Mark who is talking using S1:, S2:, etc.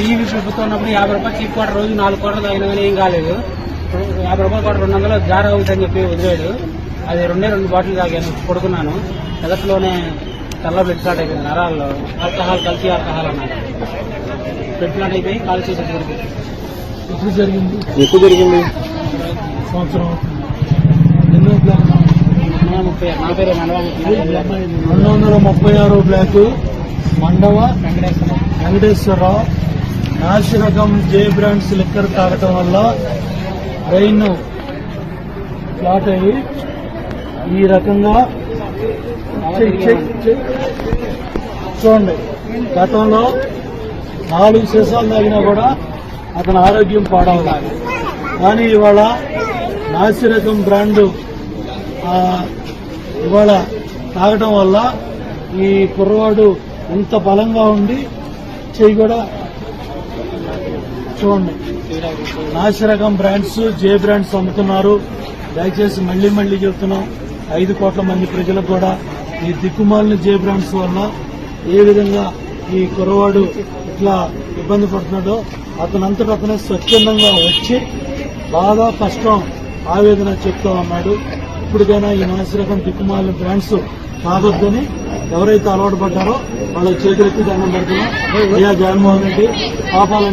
S1: TV ప్రభుత్వం ఉన్నప్పుడు యాభై రూపాయలు చీప్ క్వార్టర్ రోజు నాలుగు కోట్లు తాగినా కానీ ఏం కాలేదు. యాభై రూపాయలు క్వార్టర్ రెండు వందలు జార అవుతుందని చెప్పి వదిలేడు. అది రెండే రెండు బాటిల్ తాగాను పడుకున్నాను. మొదట్లోనే తెల్ల బ్లడ్ స్టార్ట్ అయిపోయింది. నరాల్లో ఆల్కహాల్ కలిసి ఆల్కహాల్ అన్నారు. బ్లడ్ క్లాట్ అయిపోయి కాల్ చేసి
S2: ఎప్పుడు జరిగింది?
S3: ఎక్కువ జరిగింది?
S2: సంవత్సరం అవుతుంది. ఎన్నో బ్లాక్
S1: ముప్పై నా పేరు మండలం
S2: రెండు వందల ముప్పై ఆరు బ్లాక్ మండవ
S1: వెంకటేశ్వర.
S2: వెంకటేశ్వరరావు నాసి రకం జే బ్రాండ్స్ లిక్కర్ తాగటం వల్ల బ్రెయిన్ ఫ్లాట్ అయ్యి ఈ రకంగా చూడండి గతంలో నాలుగు సీసాలు తాగినా కూడా అతని ఆరోగ్యం పాడవాలి కానీ ఇవాళ నాసి రకం బ్రాండ్ ఇవాళ తాగటం వల్ల ఈ కుర్రవాడు ఇంత బలంగా ఉండి చెయ్యి కూడా చూడండి. నాసిరకం బ్రాండ్స్ జే బ్రాండ్స్ అమ్ముతున్నారు. దయచేసి మళ్ళీ మళ్ళీ చెప్తున్నాం. ఐదు కోట్ల మంది ప్రజలకు కూడా ఈ దిక్కుమాలిన జే బ్రాండ్స్ వల్ల ఏ విధంగా ఈ కురవాడు ఇట్లా ఇబ్బంది పడుతున్నాడో అతనంతట అతనే స్వచ్ఛందంగా వచ్చి బాగా కష్టం ఆవేదన చెప్తా ఉన్నాడు. ఇప్పటికైనా ఈ నాసిరకం దిక్కుమాలిన బ్రాండ్స్ కాదొద్దని ఎవరైతే అలవాటు పడ్డారో వాళ్ళ చేతులెత్తి దండం పెడుతున్నాం. అయ్యా జగన్మోహన్ రెడ్డి పాపాలని